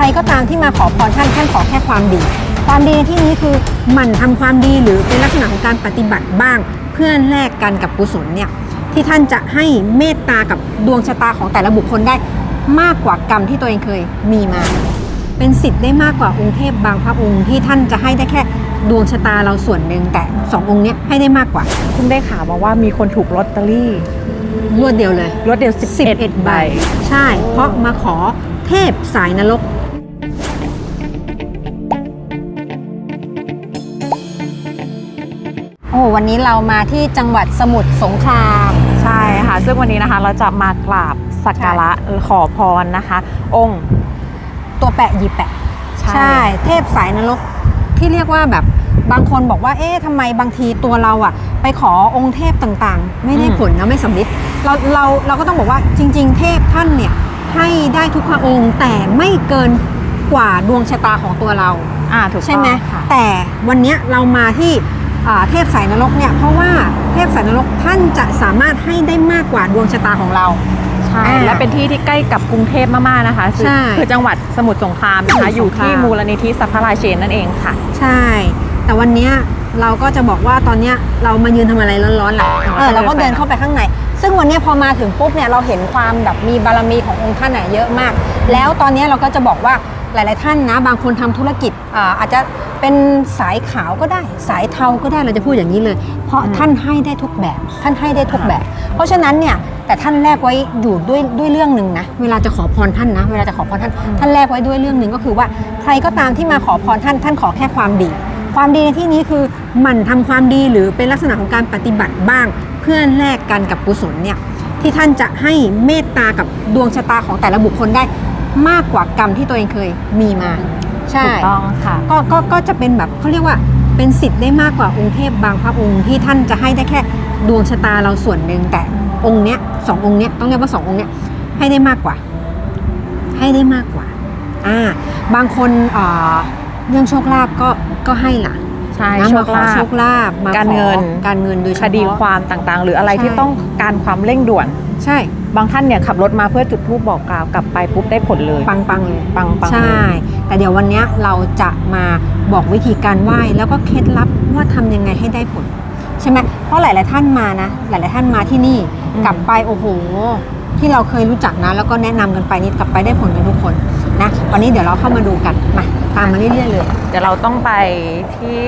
รก็ตามที่มาขอพรท่านท่านขอแค่ความดี ความดีในที่นี้คือหมั่นทำความดีหรือเป็นลักษณะของการปฏิบัติบ้าง เพื่อแลกกันกับกุศลเนี่ยที่ท่านจะให้เมตตากับดวงชะตาของแต่ละบุคคลได้มากกว่ากรรมที่ตัวเองเคยมีมา เป็นสิทธิ์ได้มากกว่าองค์เทพบางพระองค์ที่ท่านจะให้ได้แค่ดวงชะตาเราส่วนหนึ่งแต่สององค์เนี้ยให้ได้มากกว่าเพิ่งได้ข่าวมาว่ามีคนถูกลอตเตอรี่รวดเดียวเลยรวดเดียว 11 11ใบใบ ใช่ เพราะมาขอเทพสายนรก โอ้วันนี้เรามาที่จังหวัดสมุทรสงครามใช่ค่ะ ซึ่งวันนี้นะคะเราจะมากราบสักการะขอพรนะคะ องค์ตัวแปะหยีแปะ ใช่ เทพสายนรกที่เรียกว่าแบบบางคนบอกว่า เอ๊ะทำไมบางทีตัวเราอะไปขอองค์เทพต่างๆ ไม่ได้ผลนะไม่สำเร็จเราเราเราก็ต้องบอกว่าจริง ๆ เทพท่านเนี่ยให้ได้ทุกพระองค์แต่ไม่เกินกว่าดวงชะตาของตัวเราอ่าถูกต้องใช่ไหมค่ะแต่วันเนี้ยเรามาที่อ่า เทพสายนรกเนี่ยเพราะว่าเทพสายนรกท่านจะสามารถให้ได้มากกว่าดวงชะตาของเรา ใช่อ่าและเป็นที่ที่ใกล้กับกรุงเทพมากๆนะคะคือใช่คือจังหวัดสมุทรสงครามนะสมุคะทรสงคราม อยู่ที่มูลนิธิสัพพราเชนนั่นเองค่ะ ใช่ แต่วันเนี้ยเราก็จะบอกว่าตอนเนี้ยเรามายืนทำอะไรร้อนๆแหละอ๋อเออเราก็เดิเดินนไปเข้าไปข้างใน ซึ่งวันเนี้ยพอมาถึงปุ๊บเนี่ยเราเห็นความแบบมีบารมีขององค์ท่านน่ะเยอะมาก แล้วตอนเนี้ยเราก็จะบอกว่าหลาย ๆ ท่านนะ บางคนทำธุรกิจอ่าอาจจะ เป็นสายขาวก็ได้ สายเทาก็ได้เราจะพูดอย่างนี้เลย เพราะท่านให้ได้ทุกแบบ ท่านให้ได้ทุกแบบ เพราะฉะนั้นเนี่ยแต่ท่านแลกไว้อยู่ด้วยด้วยเรื่องหนึ่งนะเวลาจะขอพรท่านนะ เวลาจะขอพรท่านท่านแลกไว้ด้วยเรื่องหนึ่งก็คือว่าใครก็ตามที่มาขอพรท่าน ท่านขอแค่ความดี ความดีในที่นี้คือหมั่นทำความดีหรือเป็นลักษณะของการปฏิบัติบ้าง เพื่อแลกกันกับกุศลเนี่ยที่ท่านจะให้เมตตากับดวงชะตาของแต่ละบุคคลได้มากกว่ากรรมที่ตัวเองเคยมีมา ใช่ถูกต้องค่ะก็ก็ก็จะเป็นแบบเขาเรียกว่าเป็นสิทธิ์ได้มากกว่าองค์เทพบางพระองค์ที่ท่านจะให้ได้แค่ดวงชะตาเราส่วนหนึ่งแต่องค์เนี้ยสององค์เนี้ยต้องเรียกว่าสององค์เนี้ยให้ได้มากกว่า ให้ได้มากกว่าอ่าบางคนอ่าเรื่องโชคลาภก็ก็ให้ล่ะใช่นะโชมาคขอลาโชภคลาภมาการขอเงินการเงินโดยเฉคดีพาะความต่างๆ หรืออะไรที่ใช่ต้องการความเร่งด่วน ใช่ บางท่านเนี่ยขับรถมาเพื่อจุดธูปบอกกล่าวกลับไปปุ๊บได้ผลเลย ปังปังๆเลยปังๆใช่ แต่เดี๋ยววันเนี้ยเราจะมาบอกวิธีการไหว้แล้วก็เคล็ดลับว่าทำยังไงให้ได้ผลใช่ไหมเพราะหลาย ๆ ท่านมานะ หลาย ๆ ท่านมาที่นี่อืมกลับไปโอ้โห ที่เราเคยรู้จักนะ แล้วก็แนะนำกันไปนี่กลับไปได้ผลกันทุกคนนะวันนี้เดี๋ยวเราเข้ามาดูกันมาตามมาเรื่อยๆเลย เดี๋ยวเราต้องไปที่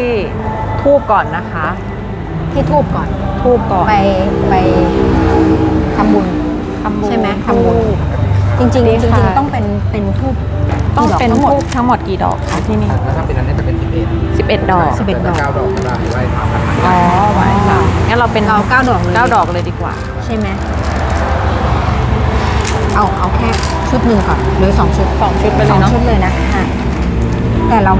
ทูบก่อนนะคะ ที่ทูบก่อนทูบก่อนไปไป จริงๆจดีริงค่ะๆต้องเป็นเป็นทูบต้องเป็นทั้งหมดทูบทั้งหมดกี่ดอกคะที่นี่ถ้าเป็นอันนี้จะเป็นสิบเอ็ด11ดอกสิบเอ็ดดอกเก้าดอกก็ได้ไหว้พระประธานอ๋อไว้ค่ะงั้นเราเป็นเอาเก้าดอกเลยเก้าดอกเลยดีกว่า ใช่ไหมเอาเอาแค่ชุดหนึ่งก่อนหรือสองชุดสองชุดไปเลสอยงเนาะชุดเลยนะอะแต่เรา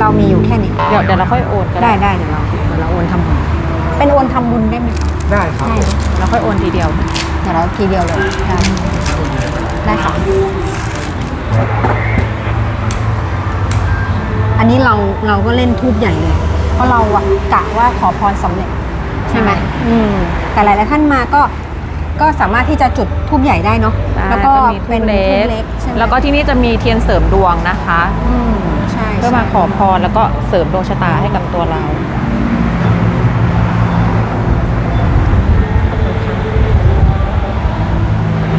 เรามีอยู่แค่นี้เดี๋ยวเดี๋ยวเราค่อยโอนก็ได้ได้เดี๋ยวเราเดี๋ยวเราโอนทำบุญเป็นโอนทำบุญได้ไหมได้ครับได้นะเราค่อยโอนทีเดียวเดี๋ยวเราทีเดียวเลยได้ ได้ค่ะ อันนี้เราเราก็เล่นทูบใหญ่เลย เพราะเราอะกะว่าขอพรสำเร็จใช่ไหมอืมแต่หลายๆท่านมาก็ก็สามารถที่จะจุดทูบใหญ่ได้เนาะได้แล้วก็มีทูบเป็นเล็ทูบกเล็กใช่ไหมแล้วก็ที่นี่จะมีเทียนเสริมดวงนะคะ อืมใช่เพื่อมาขอพรแล้วก็เสริมดวงชะตาให้กับตัวเรา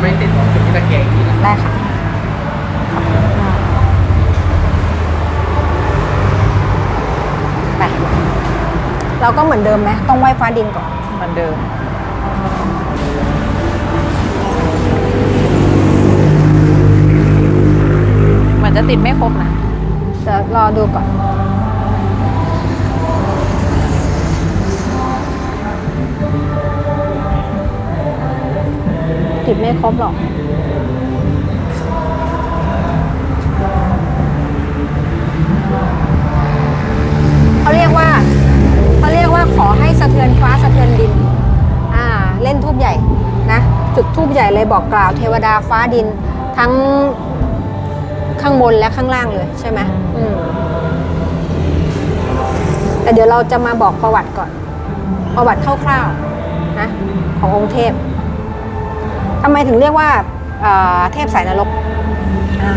ไม่ติดหรอกเป็นที่ตะแกรงอีกนะ ได้ค่ะไปเราก็เหมือนเดิมไหมต้องไหว้ฟ้าดินก่อนเหมือนเดิม เหมือนจะติดไม่ครบนะเดี๋ยวรอดูก่อน ติดไม่ครบหรอกะเทือนฟ้าสะเทือนดินอ่าเล่นทูบใหญ่นะจุดทูบใหญ่เลยบอกกล่าวเทวดาฟ้าดินทั้งข้างบนและข้างล่างเลยใช่ไหมอืมแต่เดี๋ยวเราจะมาบอกประวัติก่อน ประวัติคร่าวๆนะขององค์เทพทำไมถึงเรียกว่าเอ่อเทพสายนรกอ่า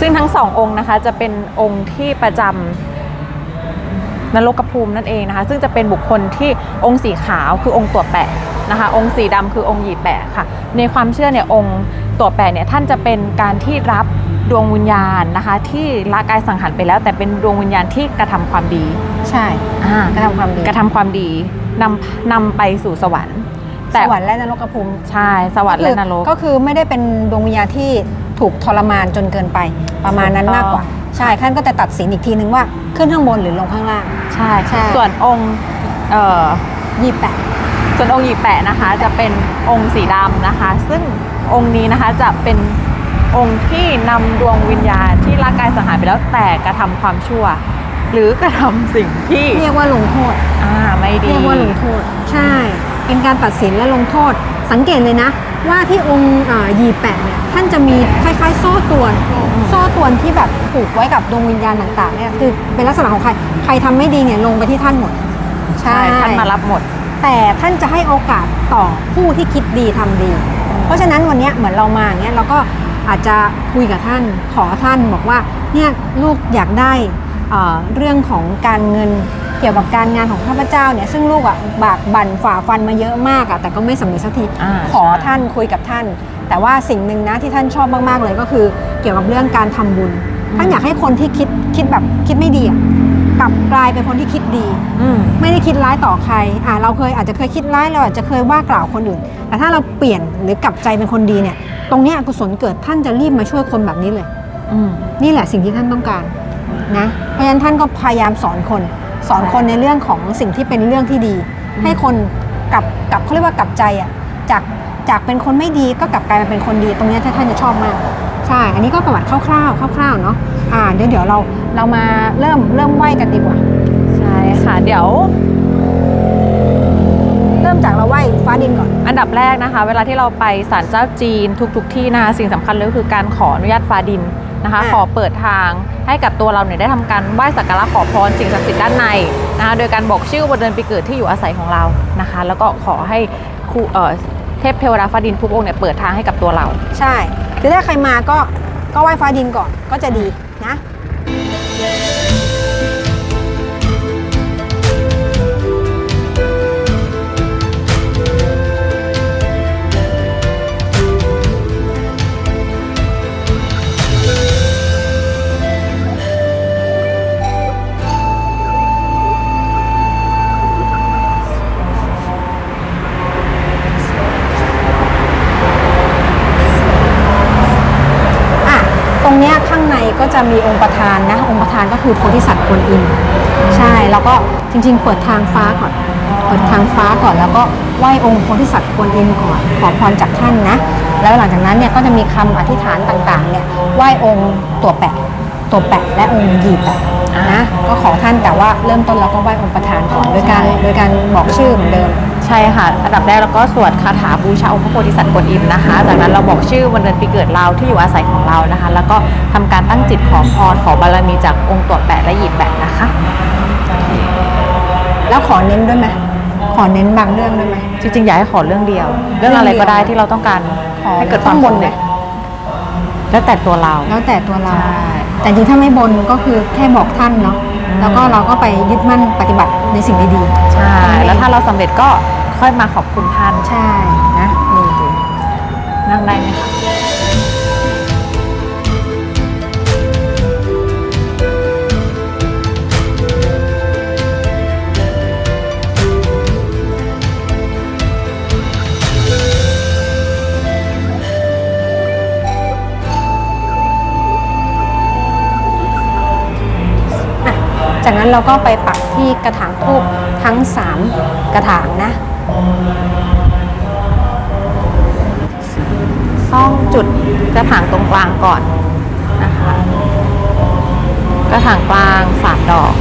ซึ่งทั้งสององค์นะคะจะเป็นองค์ที่ประจำ นรกภูมินั่นเองนะคะ ซึ่งจะเป็นบุคคลที่องค์สีขาวคือองค์ตัวแปะนะคะ องค์สีดำคือองค์หยีแปะค่ะ ในความเชื่อเนี่ยองค์ตัวแปะเนี่ยท่านจะเป็นการที่รับดวงวิญญาณนะคะ ที่ละกายสังหารไปแล้ว แต่เป็นดวงวิญญาณที่กระทำความดี ใช่อ่ากระทำความดีกระทำความดีนำนำไปสู่สวรรค์สวรรค์และนรกภูมิใช่สวรรค์และนรกก็คือไม่ได้เป็นดวงวิญญาณที่ถูกทรมานจนเกินไป ประมาณนั้นถูกต้องมากกว่า ใช่ท่านก็จะตัดสินอีกทีนึงว่าขึ้นข้างบนหรือลงข้างล่าง ใช่ใช่ ส่วนองค์เอ่อยี่แปดส่วนองค์หยีแปะนะคะ จะเป็นองค์สีดำนะคะ ซึ่งองค์นี้นะคะจะเป็นองค์ที่นำดวงวิญญาณที่ร่างกายสังหารไปแล้วแต่กระทำความชั่ว หรือกระทำสิ่งที่เรียกว่าลงโทษ อ่าไม่ดี เรียกว่าลงโทษ ใช่ เป็นการตัดสินและลงโทษ สังเกตเลยนะ ว่าที่องค์อ่ายีแปะเนี่ยท่านจะมีคล้ายๆโซ่ตรวน โซ่ตรวนที่แบบผูกไว้กับดวงวิญญาณต่างๆเนี่ยคือเป็นลักษณะของใครใครทำไม่ดีเนี่ยลงไปที่ท่านหมด ใช่ท่านมารับหมด แต่ท่านจะให้โอกาสต่อผู้ที่คิดดีทำดี เพราะฉะนั้นวันเนี้ยเหมือนเรามาอย่างเงี้ยเราก็อาจจะคุยกับท่านขอท่านบอกว่าเนี่ยลูกอยากได้เอ่อเรื่องของการเงินเกี่ยวกับการงานของข้าพเจ้าเนี่ยซึ่งลูกอะบากบั่นฝ่าฟันมาเยอะมากอะแต่ก็ไม่สำเร็จสักทีอ่าขอใช่ท่านคุยกับท่าน แต่ว่าสิ่งหนึ่งนะที่ท่านชอบมากๆเลยก็คือ เกี่ยวกับเรื่องการทำบุญท่านอยากให้คนที่คิดคิดแบบคิดไม่ดีอะกลับกลายเป็นคนที่คิดดีอืมไม่ได้คิดร้ายต่อใครอ่าเราเคยอาจจะเคยคิดร้ายเราอาจจะเคยว่ากล่าวคนอื่น แต่ถ้าเราเปลี่ยนหรือกลับใจเป็นคนดีเนี่ย ตรงเนี้ยอกุศลเกิดท่านจะรีบมาช่วยคนแบบนี้เลยอืมนี่แหละสิ่งที่ท่านต้องการนะเพราะฉะนั้นท่านก็พยายามสอนคน สอนคนในเรื่องของสิ่งที่เป็นเรื่องที่ดี ให้คนกลับกลับเขาเรียกว่ากลับใจอะ จากจากเป็นคนไม่ดีก็กลับกลายมาเป็นคนดีตรงเนี้ยท่านจะชอบมากใช่ อันนี้ก็ประวัติคร่าวๆคร่าวๆเนาะอ่าเดี๋ยวเดี๋ยวเราเรามาเริ่มเริ่มไหว้กันดีกว่าใช่ค่ะเดี๋ยว เริ่มจากเราไหว้ฟ้าดินก่อน อันดับแรกนะคะ เวลาที่เราไปศาลเจ้าจีนทุก ๆ ที่นะคะสิ่งสำคัญเลยก็คือการขออนุญาตฟ้าดินนะคะอะขอเปิดทางให้กับตัวเราเนี่ยได้ทำการไหว้สักการะขอพรสิ่งศักดิ์สิทธิ์ด้านในนะคะโดยการบอกชื่อวันเดือนปีเกิดที่อยู่อาศัยของเรานะคะ แล้วก็ขอให้ครูเอ่อ เทพเทวดาฟ้าดินทุกองค์เนี่ยเปิดทางให้กับตัวเรา ใช่คือถ้าใครมาก็ก็ไหว้ฟ้าดินก่อนก็จะดีนะ จะมีองค์ประธานนะ องค์ประธานก็คือโพธิสัตว์กวนอิมใช่แล้วก็จริง ๆ เปิดทางฟ้าก่อน เปิดทางฟ้าก่อนแล้วก็ไหว้องค์โพธิสัตว์กวนอิมก่อนขอพรจากท่านนะ แล้วหลังจากนั้นเนี่ยก็จะมีคำอธิษฐานต่างๆเนี่ยไหว้องค์ตัวแปะตัวแปะและองค์ยีแปะนะก็ขอท่านแต่ว่าเริ่มต้นเราก็ไหว้องค์ประธานก่อนโดยการโดยการบอกชื่อเหมือนเดิม ใช่ค่ะ อันดับแรกเราก็สวดคาถาบูชาองค์พระโพธิสัตว์กวนอิมนะคะ จากนั้นเราบอกชื่อวันเดือนปีเกิดเราที่อยู่อาศัยของเรานะคะ แล้วก็ทำการตั้งจิตขอพรขอบารมีจากองค์ตัวแปะและหยิบแปะนะคะ แล้วขอเน้นด้วยไหมขอเน้นบางเรื่องด้วยไหมจริงๆอยากให้ขอเรื่องเดียว เรื่องอะไรก็ได้ที่เราต้องการขอให้เกิดความต้องบนสำเร็จไหมแล้วแต่ตัวเรา แล้วแต่ตัวเราใช่แต่จริงๆถ้าไม่บนก็คือแค่บอกท่านเนาะ แล้วก็เราก็ไปยึดมั่นปฏิบัติ ในสิ่งดีใช่ แล้วถ้าเราสำเร็จก็ค่อยมาขอบคุณท่านๆใช่นะนี่ดูนั่งได้ไหมคะอะ นั้นเราก็ไปปักที่กระถางทูบทั้ง 3 กระถางนะ ต้องจุดกระถางตรงกลางก่อนนะคะ กระถางกลางสามดอก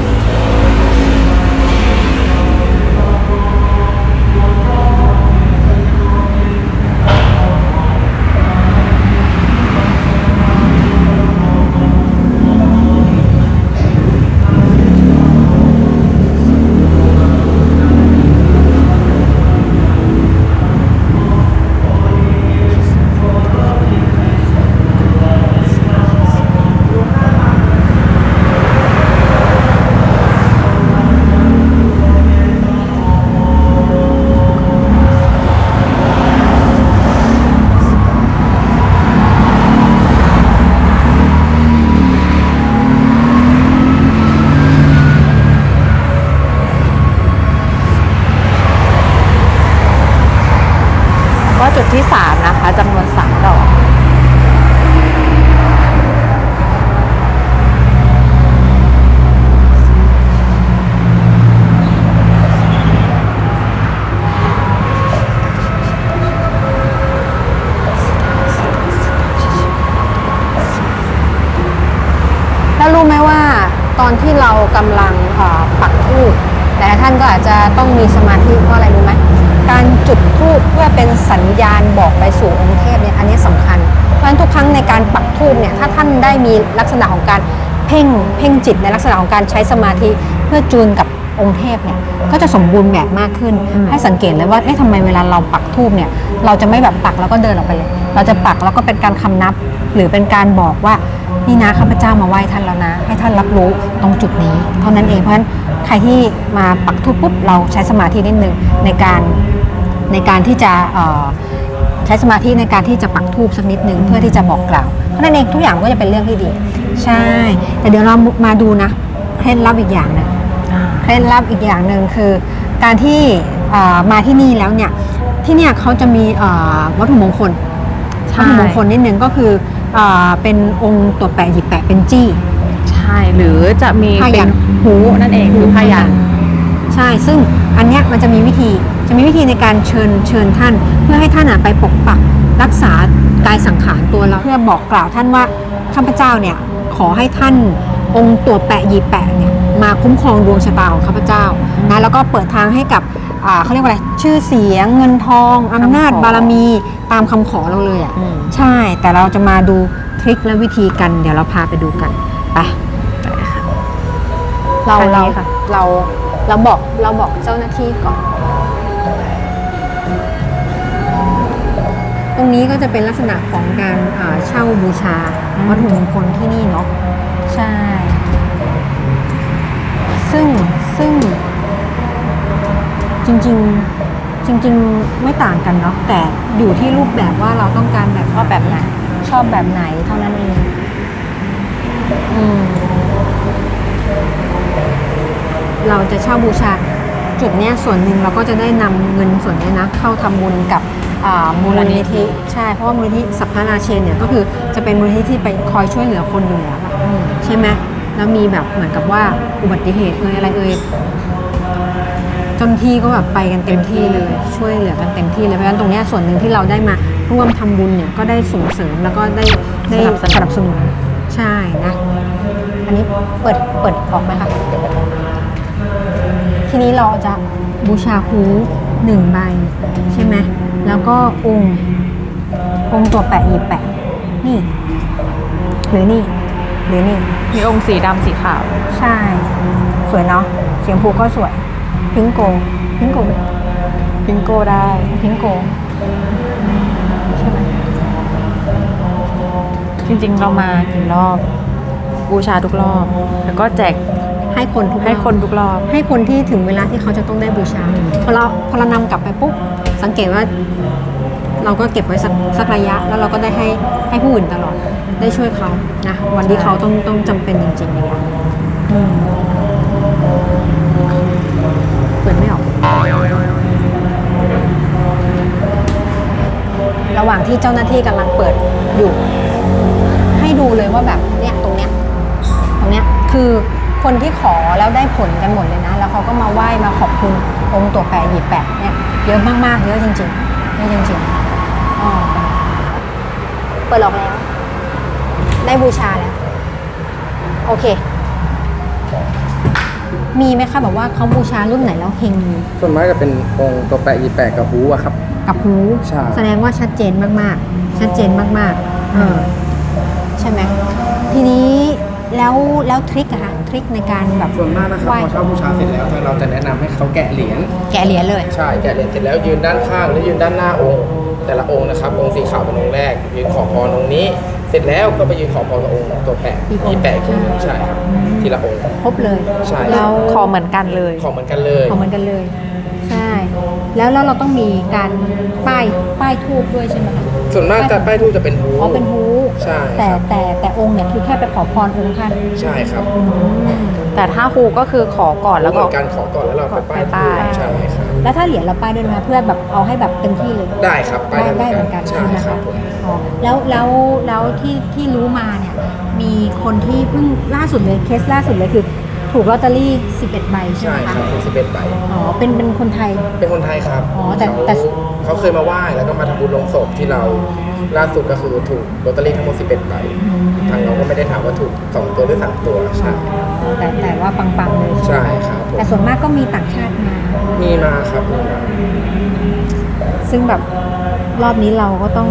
ลักษณะของการเพ่งเพ่งจิตในลักษณะของการใช้สมาธิเพื่อจูนกับองค์เทพเนี่ยก็จะสมบูรณ์แบบมากขึ้นอืมให้สังเกตเลยว่าเอ๊ะทำไมเวลาเราปักธูปเนี่ยเราจะไม่แบบปักแล้วก็เดินออกไปเลย เราจะปักแล้วก็เป็นการคำนับ หรือเป็นการบอกว่านี่นะข้าพเจ้ามาไหว้ท่านแล้วนะ ให้ท่านรับรู้ตรงจุดนี้ เท่านั้นเองเพราะฉะนั้นใครที่มาปักธูปปุ๊บเราใช้สมาธินิดนึงในการในการที่จะเอ่อใช้สมาธิในการที่จะปักธูปสักนิดนึงเพื่อที่จะบอกกล่าวเพ ราะนั่นเองทุกอย่างมันก็จะเป็นเรื่องที่ดี ใช่ แต่เดี๋ยวเรามาดูนะเคล็ดลับอีกอย่างหนึงเคล็ดลับอีกอย่างหนึ่งคือ การที่เอ่อมาที่นี่แล้วเนี่ยที่เนี่ยเขาจะมีเอ่อวัตถุมงคลใช่วัตถุมงคลนิดนึงก็คือเออเป็นองค์ตัวแปะหยิบแปะเป็นจี้ ใช่หรือจะมีผ้ายัเป็นนหูนั่นเองคือผ้ายันใช่ ซึ่งอันเนี้ยมันจะมีวิธีจะมีวิธีในการเชิญเชิญท่าน เพื่อให้ท่านอะไปปกปัก รักษากายสังขารตัวเราเพื่อบอกกล่าวท่านว่าข้าพเจ้าเนี่ยขอให้ท่านองค์ตัวแปะหยิบแปะเนี่ยมาคุ้มครองดวงชะตาของข้าพเจ้านะแล้วก็เปิดทางให้กับอ่าเขาเรียกว่าอะไรชื่อเสียงเงินทองอำนาจคำขอบารมีตามคำขอเราเลยอะอืมใช่แต่เราจะมาดูทริคและวิธีกันเดี๋ยวเราพาไปดูกันไปเราทางเรานี้ค่ะเราเราบอกเราบอกเจ้าหน้าที่ก่อน รงนี้ก็จะเป็นลักษณะของการอ่าเช่าบูชาวัตถุมงคลที่นี่เนาะใช่ ซึ่งซึ่งจริง ๆ จริง ๆ ไม่ต่างกันเนาะแต่อยู่ที่รูปแบบว่าเราต้องการแบบชอบแบบไหนชอบแบบไหนเท่านั้นเองอืมเราจะเช่าบูชาจุดเนี้ยส่วนหนึ่งเราก็จะได้นำเงินส่วนเนี้ยนะ เข้าทำบุญกับ อ่ามูลนิธิใช่เพราะว่ามูลนิธิสัพพะราเชนเนี่ยก็คือจะเป็นมูลนิธิที่ไปคอยช่วยเหลือคนอยู่แล้วอะใช่ไหมแล้วมีแบบเหมือนกับว่าอุบัติเหตุเอ่ยอะไรเอ่ยเจ้าหน้าที่ก็แบบไปกันเต็มที่เลยช่วยเหลือกันเต็มที่เลยเพราะฉะนั้นตรงเนี้ยส่วนหนึ่งที่เราได้มาร่วมทำบุญเนี่ยก็ได้ส่งเสริมแล้วก็ได้ได้สนับสนุนสนับสนุนใช่นะ อันนี้เปิดเปิดออกไหมคะทีนี้เราจะบูชาคูหนึ่งใบใช่ไหม แล้วก็องค์องค์ตัวแปะหยิบแปะ นี่ หรือนี่ หรือนี่ มีองค์สีดำสีขาว ใช่ สวยเนาะเสียงภูก็สวย พิงโก พิงโกไหมพิงโก้ได้ พิงโก ใช่ไหมจริงๆ เรามากี่รอบ บูชาทุกรอบ แล้วก็แจกให้คนทุกให้รอบคนทุกรอบ ให้คนที่ถึงเวลาที่เขาจะต้องได้บูชาพอเราพอเรานำกลับไปปุ๊บ สังเกตว่าเราก็เก็บไว้สักสักระยะ แล้วเราก็ได้ให้ให้ผู้อื่นตลอดได้ช่วยเขานะวันที่เขาต้องต้องจำเป็นจริงๆอย่างเงี้ยอืมเปิดไม่ออก ระหว่างที่เจ้าหน้าที่กำลังเปิดอยู่ ให้ดูเลยว่าแบบเนี่ยตรงเนี้ยตรงเนี้ยคือคนที่ขอแล้วได้ผลกันหมดเลยนะ แล้วเขาก็มาไหว้มาขอบคุณองค์ตัวแปรหยิบแปะเนี่ย เยอะมากๆ เยอะจริงๆเยอะจริงๆอ๋อเปิดออกแล้ว ได้บูชาแล้ว โอเค มีไหมคะแบบว่าเขาบูชารุ่นไหนแล้วเฮงส่วนมากจะเป็นองค์ตัวแปะยีแปะกับหูอะครับ กับหูใช่ แสดงว่าชัดเจนมากๆ ชัดเจนมากๆ เออ ใช่ไหมทีนี้ แล้วแล้วทริคอะคะทริคในการแบบส่วนมากนะครับไหว้พอเช่าบูชาเสร็จแล้วทางเราจะแนะนำให้เขาแกะเหรียญแกะเหรียญเลยใช่แกะเหรียญเสร็จแล้วยืนด้านข้างและยืนด้านหน้าองค์ แต่ละองค์นะครับองค์สีขาวเป็นองค์แรกยืนขอพรองค์นี้ เสร็จแล้วก็ไปยืนขอพรกับองค์ตัวแปะยีแปะอีกองค์หนึ่งใช่ครับทีละองค์ ครบเลยใช่ แล้วขอเหมือนกันเลย ของเหมือนกันเลยขอเหมือนกันเลย ใช่ แล้วแล้วเราต้องมีการป้ายป้ายทูบด้วยใช่ไหมคะ ส่วนมากจะป้ายทูปจะเป็นหูอ๋อเป็นฮูใช่แต่ครับแต่แต่องค์เนี่ยคือแค่ไปขอพรองค์ท่านใช่ครับอืมแต่ถ้าฮูก็คือขอก่อนแล้วก็เหมือนการขอก่อนแล้วเราไปป้ายไปป้ายใช่ครับแล้วถ้าเหรียญเราป้ายด้วยนะเพื่อแบบเอาให้แบบเต็มที่เลยได้ครับไปได้ได้เหมือนกันใช่ใช่ไหมครัคะบผมอ๋อแล้วแล้วแล้วที่ที่รู้มาเนี่ยมีคนที่เพิ่งล่าสุดเลยเคสล่าสุดเลยคือ ถูกลอตเตอรี่ 11ใบใช่ใช่ไหมคคะรับเป็นสิบเอ็ดใบอ๋อเป็นเป็นคนไทย เป็นคนไทยครับอ๋อแต่แต่ เขาเขาเคยมาไหว้แล้วก็มาทำบุญลงศพที่เราล่าสุดก็คือถูกลอตเตอรี่ทั้งหมด11ใบทางเราก็ไม่ได้ถามว่าถูกสองตัวหรือสามตัวใช่แต่แต่ว่าปังๆเลยใช่ครับผม แต่ส่วนมากก็มีต่างชาติมา มีมาครับมีมาซึ่งแบบรอบนี้เราก็ต้อง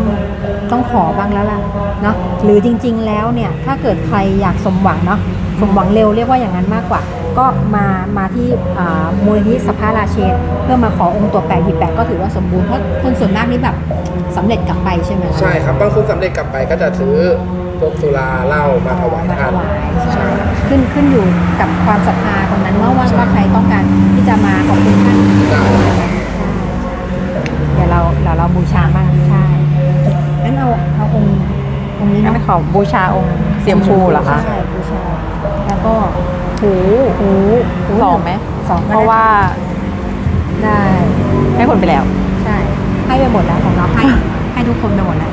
ต้องขอบ้างแล้วล่ะเนาะหรือจริง ๆ แล้วเนี่ยถ้าเกิดใครอยากสมหวังเนาะสมหวังเร็วเรียกว่าอย่างนั้นมากกว่า ก็มามาที่อ่ามูลนิธิสภาราเชน เพื่อมาขอองค์ตัวแปดหยิบแปดก็ถือว่าสมบูรณ์เพราะคนส่วนมากนี่แบบสำเร็จกลับไปใช่ไหมคะใช่ครับบางคนสำเร็จกลับไปก็จะซื้อ พวกสุราเหล้ามาถวายมาท่านถวายใช่ ขึ้นขึ้นอยู่กับความศรัทธาตรงนั้นว่าว่าว่าใครต้องการที่จะมาขอบคุณท่านได้เดี๋ยวเราเดี๋ยวเราบูชาบ้างใช่งั้นเอาเอาองค์องค์นี้งั้เนาะนขอบูชาองค์เสียมพูเหรอคะ ใช่บูชาแล้วก็หูหูหูสองไหม สองก็เพได้ราะว่าได้ ให้คนไปแล้ว ใช่ ให้ไปหมดแล้วของเราให้ให้ทุกคนไปหมดแล้ว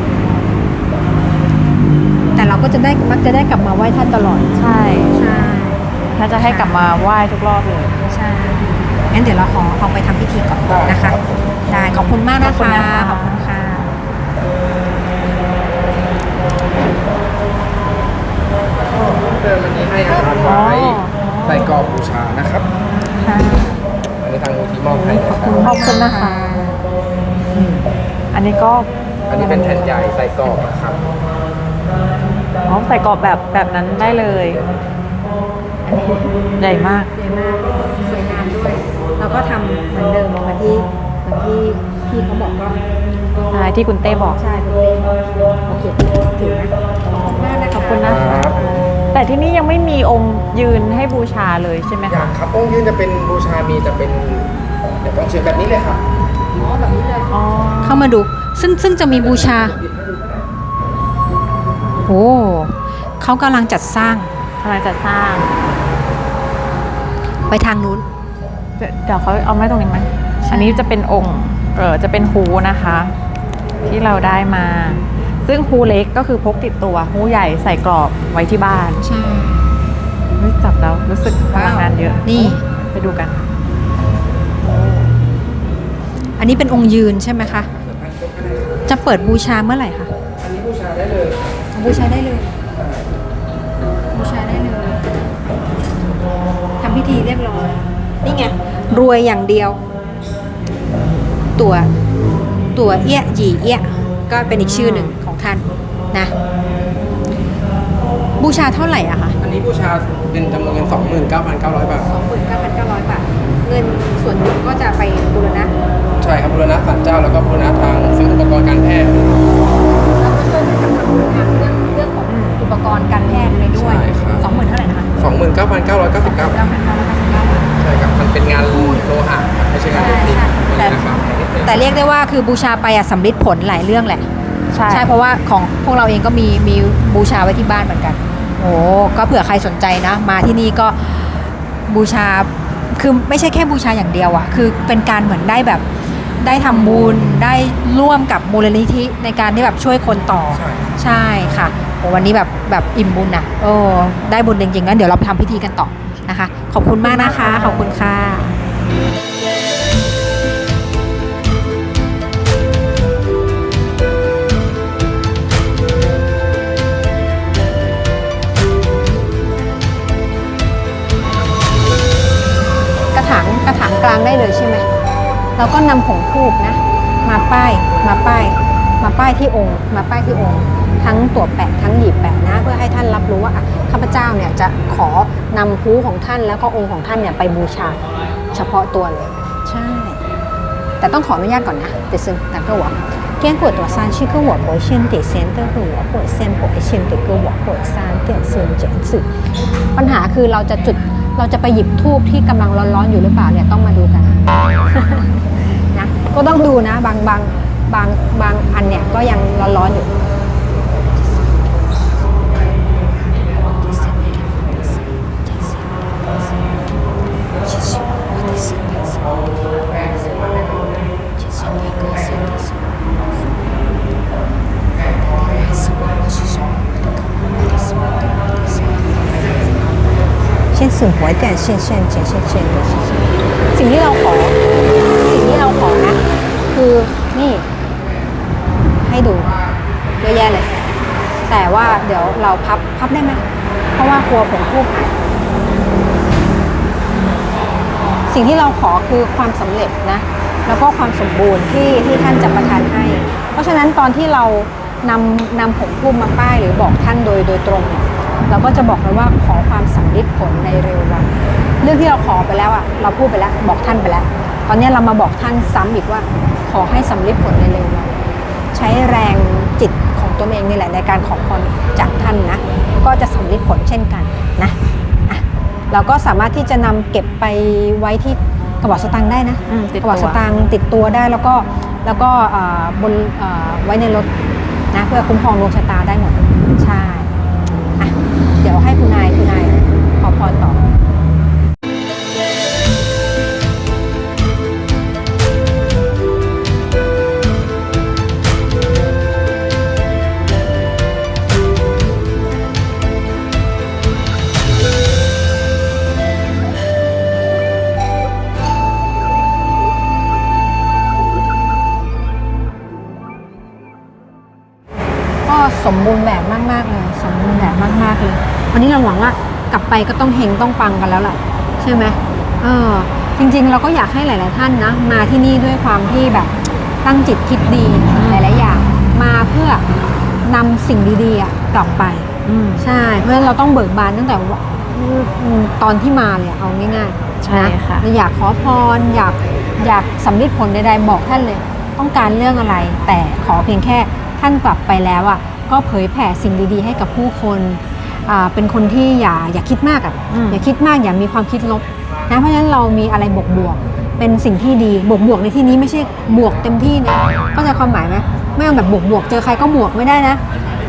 แต่เราก็จะได้มักจะได้กลับมาไหว้ท่านตลอดใช่ใช่ถ้าจะให้กลับมาไหว้ทุกรอบเลยใช่งั้นเดี๋ยวเราขอเอาไปทำพิธีก่อนนะคะได้ขอบคุณมากนะขอบคุณคะนะคะขอบคุณค่ะเดิมอันนี้ให้อาหารไว้ใส่กรอบบูชานะครับค่ะอันนี้ทางมูลที่มอบให้นะครับขอบคุณนะคะอันนี้ก็อันนี้เป็นแผ่นใหญ่ใส่กรอบนะครับ อ๋อใส่กรอบแบบแบบนั้นได้เลย อันนี้ใหญ่มากสวยมากสวยงามด้วยเราก็ทำเหมือนเดิมเหมือนที่เหมือนที่พี่เขาบอกก็ใช่ที่คุณเต้บอก ใช่คุณเต้โอเคถือนะขอบคุณมากนะคะขอบคุณนะคะ แต่ที่นี่ยังไม่มีองค์ยืนให้บูชาเลยใช่ไหมอยาคะกครับองค์ยืนจะเป็นบูชามีจะเป็นเดี๋ยวต้องเชิญแบบนี้เลยครับ อ๋อแบบนี้เลย อ๋อ เข้ามาดู ซึ่งซึ่งจะมีบูชา โอ้เขากำลังจัดสร้างกำลังจะสร้าง ไปทางนู้น เดี๋ยวเดี๋ยวเขาเอาไว้ตรงนี้ไหมอันนี้จะเป็นองค์เออจะเป็นฮูนะคะ ที่เราได้มา ซึ่งฮูเล็กก็คือพกติดตัวฮูใหญ่ใส่กรอบไว้ที่บ้านใช่เฮ้ยจับแล้วรู้สึกพลังงานเยอะนี่ไปดูกัน อันนี้เป็นองค์ยืนใช่ไหมคะ จะเปิดบูชาเมื่อไหร่คะ บูชาได้เลยบูชาได้เลยทำพิธีเรียบร้อย นี่ไง รวยอย่างเดียว ตัวตัวเอี้ยหยีเอี้ยก็เป็นอีกชื่อหนึ่งของท่านนะบูชาเท่าไหร่อะคะ อันนี้บูชาเป็นจำนวนเงิน 29,900 บาทสองหมื่นเก้าพันเก้าร้อยบาท เงินส่วนหนึ่งก็จะไปบูรณะ ใช่ครับบูรณะศาลเจ้าแล้วก็บูรณะทางซื้ออุปกรณ์การแพทย์ ทำบุญทางเรื่องเรื่องของอุปกรณ์การแพทย์ไปด้วยใช่ครับ สองหมื่นเท่าไหร่นะคะ29,999บาทเก้าพันเก้าร้อยเก้าสิบเก้าบาท ใช่ครับ มันเป็นงานโลหะครับไม่ใช่งานเบสิกใช่เป็นแต่ราคาแพงนิดนึงแต่เรียกได้ว่าคือบูชาไปอะสำลิดผลหลายเรื่องแหละ ใช่ ใช่เพราะว่าของพวกเราเองก็มีมีบูชาไว้ที่บ้านเหมือนกัน โอ้ก็เผื่อใครสนใจนะ มาที่นี่ก็บูชาคือไม่ใช่แค่บูชาอย่างเดียวอะคือเป็นการเหมือนได้แบบ ได้ทำบุญได้ร่วมกับมูลนิธิในการที่แบบช่วยคนต่อ ใช่ ใช่ค่ะโอ้วันนี้แบบแบบอิ่มบุญอะโอ้ได้บุญจริงๆงั้นเดี๋ยวเราไปทำพิธีกันต่อนะคะ ขอบคุณมากนะคะ ขอบคุณค่ะ กระถางกระถางกลางได้เลยใช่ไหม เราก็นำผงทูบนะ มาป้ายมาป้าย มาป้ายที่องค์ มาป้ายที่องค์ ทั้งตัวแปะทั้งหยีบแปะนะ เพื่อให้ท่านรับรู้ว่าข้าพเจ้าเนี่ยจะขอนำพูของท่านแล้วก็องค์ของท่านเนี่ยไปบูชาเฉพาะตัวเลยใช่ แต่ต้องขออนุญาตก่อนนะเดี๋ยวซึ่งแต่ก็หวังเกี้ยนกวดตัวซานชื่อก็หวังบอยเชียนเตเซนเตอร์คือหัวปวดเส้นปวดเชียนเตก็หวังปวดซานเตียนเซนเจียนสึปัญหาคือเราจะจุด เราจะไปหยิบทูบที่กำลังร้อนๆอยู่หรือเปล่าเนี่ยต้องมาดูกันนะก็ต้องดูนะบางบางบางบางอันเนี่ยก็ยังร้อนๆอยู่ สู่หัวแต่เช่นเช่นเช่นเช่นเช่นสิ่งที่เราขอ สิ่งที่เราขอนะ คือนี่ ให้ดูเยอะแยะเลย แต่ว่าเดี๋ยวเราพับพับได้ไหมเพราะว่ากลัวผมพูดสิ่งที่เราขอคือความสำเร็จนะ แล้วก็ความสมบูรณ์ที่ที่ท่านจะประทานให้ เพราะฉะนั้นตอนที่เรานำนำผงพุ่มมาป้ายหรือบอกท่านโดยโดยตรงเนี่ย เราก็จะบอกเลยว่าขอความสำเร็จผลในเร็ววัน เรื่องที่เราขอไปแล้วอะเราพูดไปแล้วบอกท่านไปแล้ว ตอนนี้เรามาบอกท่านซ้ำอีกว่า ขอให้สำเร็จผลในเร็ววันใช้แรงจิตของตัวเองนี่แหละในการขอพรจากท่านนะ ก็จะสำเร็จผลเช่นกันนะอะเราก็สามารถที่จะนำเก็บไปไว้ที่กระบอกสตางค์ได้นะอืมติดกระบอกตัวสตางค์ติดตัวได้แล้วก็แล้วก็อ่าบนอ่าไว้ในรถนะเพื่อคุ้มครองดวงชะตาได้หมดใช่อะ เดี๋ยวให้คุณนายคุณนายขอพรต่อก็สมบูรณ์แบบมาก ๆ เลย สมบูรณ์แบบมากๆเลยวันนี้เราหวังว่ากลับไปก็ต้องเฮงต้องปังกันแล้วล่ะใช่ไหมเออจริง ๆ เราก็อยากให้หลาย ๆ ท่านนะ มาที่นี่ด้วยความที่แบบตั้งจิตคิดดีหลาย ๆ อย่างมาเพื่อนำสิ่งดีๆอะกลับไปอืมใช่ เพราะฉะนั้นเราต้องเบิกบานตั้งแต่วอืมตอนที่มาเลยอะเอาง่ายๆใช่นะค่ะอยากขอพรอยากอยากสำลิดผลใดๆบอกท่านเลย ต้องการเรื่องอะไร แต่ขอเพียงแค่ท่านกลับไปแล้วอะ ก็เผยแผ่สิ่งดีๆ ให้กับผู้คนอ่าเป็นคนที่อย่าอย่าคิดมากอะอืมอย่าคิดมากอย่ามีความคิดลบนะเพราะฉะนั้นเรามีอะไรบวกบวกๆเป็นสิ่งที่ดีบวกบวกๆในที่นี้ไม่ใช่บวกเต็มที่นะเข้าใจความหมายไหมไม่เอาแบบบวกบวกๆเจอใครก็บวกไม่ได้นะ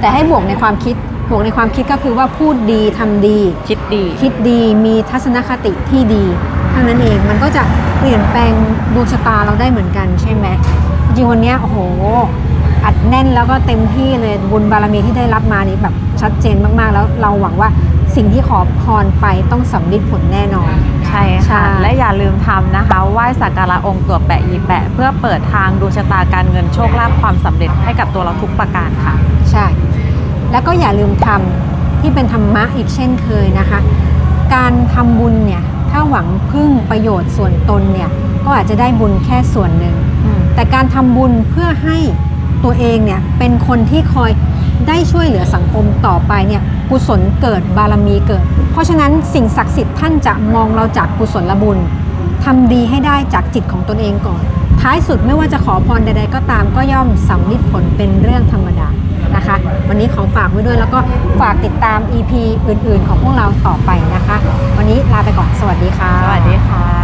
แต่ให้บวกในความคิดบวกในความคิดก็คือว่าพูดดีทำดี คิดดี คิดดีมีทัศนคติที่ดีเท่านั้นเองมันก็จะเปลี่ยนแปลงดวงชะตาเราได้เหมือนกันใช่ไหมจริงๆวันเนี้ยโอ้โห อัดแน่นแล้วก็เต็มที่เลยบุญบารมีที่ได้รับมานี่แบบชัดเจนมากๆ แล้วเราหวังว่าสิ่งที่ขอพรไปต้องสำลิดผลแน่นอน ใช่ใช่ค่ะและอย่าลืมทำนะคะไหว้สักการะองค์ตัวแปะยีแปะ เพื่อเปิดทางดวงชะตาการเงินโชคลาภความสำเร็จให้กับตัวเราทุกประการค่ะ ใช่ แล้วก็อย่าลืมทำที่เป็นธรรมะอีกเช่นเคยนะคะ การทำบุญเนี่ยถ้าหวังพึ่งประโยชน์ส่วนตนเนี่ยก็อาจจะได้บุญแค่ส่วนหนึ่งอืมแต่การทำบุญเพื่อให้ ตัวเองเนี่ยเป็นคนที่คอยได้ช่วยเหลือสังคมต่อไปเนี่ยกุศลเกิดบารมีเกิด เพราะฉะนั้นสิ่งศักดิ์สิทธิ์ท่านจะมองเราจากกุศลบุญทำดีให้ได้จากจิตของตนเองก่อน ท้ายสุดไม่ว่าจะขอพรใดๆก็ตามก็ย่อมสำลิดผลเป็นเรื่องธรรมดานะคะ วันนี้ขอฝากไว้ด้วยแล้วก็ฝากติดตาม EP อื่นๆ ของพวกเราต่อไปนะคะ วันนี้ลาไปก่อนสวัสดีค่ะ สวัสดีค่ะ